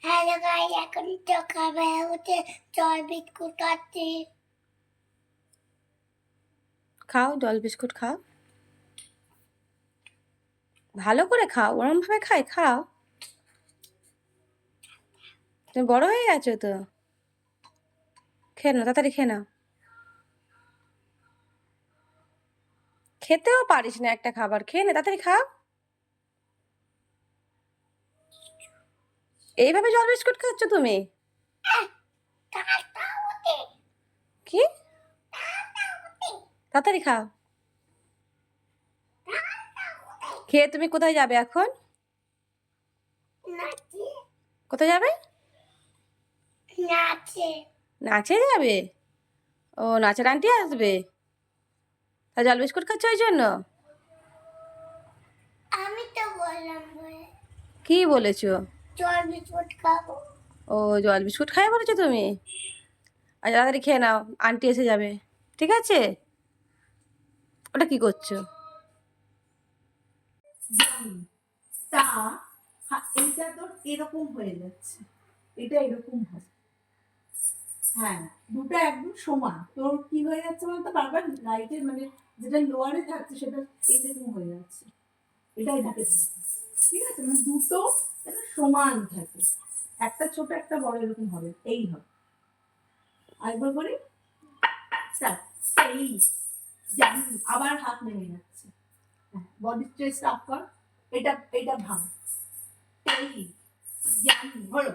Hello guys এখন সকালবেলা উঠে জল বিস্কুট খাচ্ছি। খাও জল বিস্কুট খাও। ভালো করে খাও ওরম ভাবে খায় খাও। তুমি বড় হয়ে গেছো তো। খেয়ে নাও, তাড়াতাড়ি খেয়ে নাও। খেতেও পারিস না একটা খাবার, খেয়ে নে, তাড়াতাড়ি খাও। এইভাবে জল বিস্কুট খাচ্ছ তুমি? কি? তাড়াতাড়ি খাও। খেয়ে তুমি কোথায় যাবে এখন? কোথায় যাবে? নাচে যাবে? ও নাচের আন্টি আসবে? তা জল বিস্কুট খাচ্ছ ওই জন্য? আমি তো বললাম কি বলেছ? জল বিস্কুট খাব। ও জল বিস্কুট খাই বলেছ তুমি? আচ্ছা তাড়াতাড়ি খেয়ে নাও আন্টি এসে যাবে। ঠিক আছে? ওটা কি করছ? তা তোর এরকম হয়ে যাচ্ছে। এটা এরকম হবে। হ্যাঁ দুটো একদম সমান। তোর কি হয়ে যাচ্ছে বলতো? বারবার লাইটের মানে যেটা লোয়ারে থাকছে সেটা এইরকম হয়ে যাচ্ছে। এটাই ঢাকে ঠিক আছে? মানে দুটো যেন সমান থাকে। একটা ছোট, একটা বড় এরকম হবে। এই হবে। আরেকবার করি. এই জানি আবার হাত নেমে যাচ্ছে। বডি স্ট্রেস আপ কর। এটা এটা ভাঙ। এই জানি হলো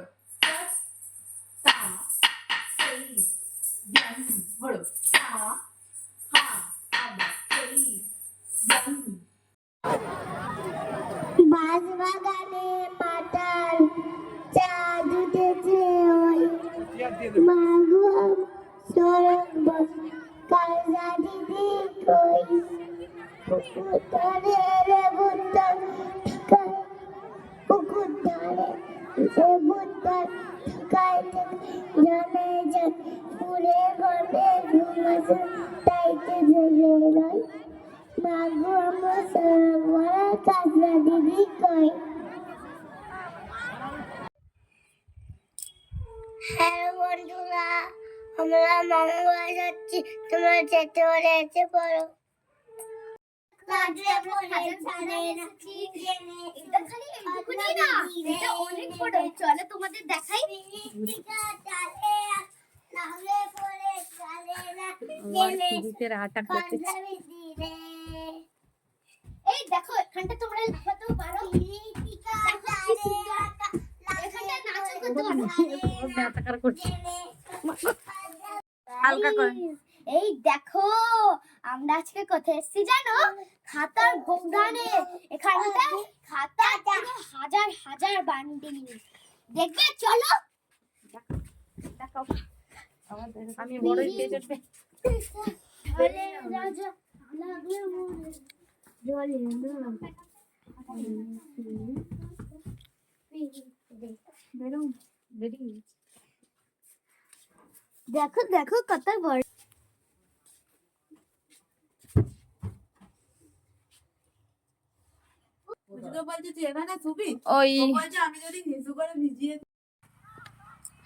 মাগো সরক বস দিদি কই পুকুর রে বুদ্ধ ঠাকায় পুকুর রে বুদ্ধ ঠাকায় জানে যান পুরে গনে ঘুমাছে তাইতে জেগে রয় মাগো আমার সরক বড় দিদি কই? হ্যালো বন্ধুরা আমরা মামা যাচ্ছি। তোমরা যেতে পারে এসে পড়ো পড়ে ছাড়ে রাখি পারো করছে। হালকা করে। এই দেখো আমরা আজকে কোথায় এসেছি জানো? খাতার গোদানে এখানটা খাতা হাজার হাজার বান্ডিল। দেখবে চলো। দেখাও। আমি পেয়ে রাজা লাগলে মনে। জলে না। বেরো বেরি দেখো দেখো কত বড়। বুঝতে বলছে যে এখানে ছবি? ওই ও বলছে আমি যদি হিসু করে ভিজিয়ে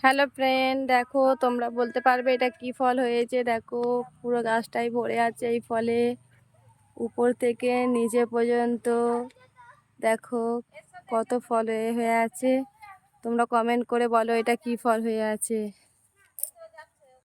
হ্যালো ফ্রেন্ড দেখো তোমরা বলতে পারবে এটা কি ফল হয়েছে। দেখো পুরো গাছটাই ভরে আছে এই ফলে। উপর থেকে নিচে পর্যন্ত। দেখো কত ফল হয়ে হয়ে আছে। তোমরা কমেন্ট করে বলো এটা কি ফল হয়ে আছে।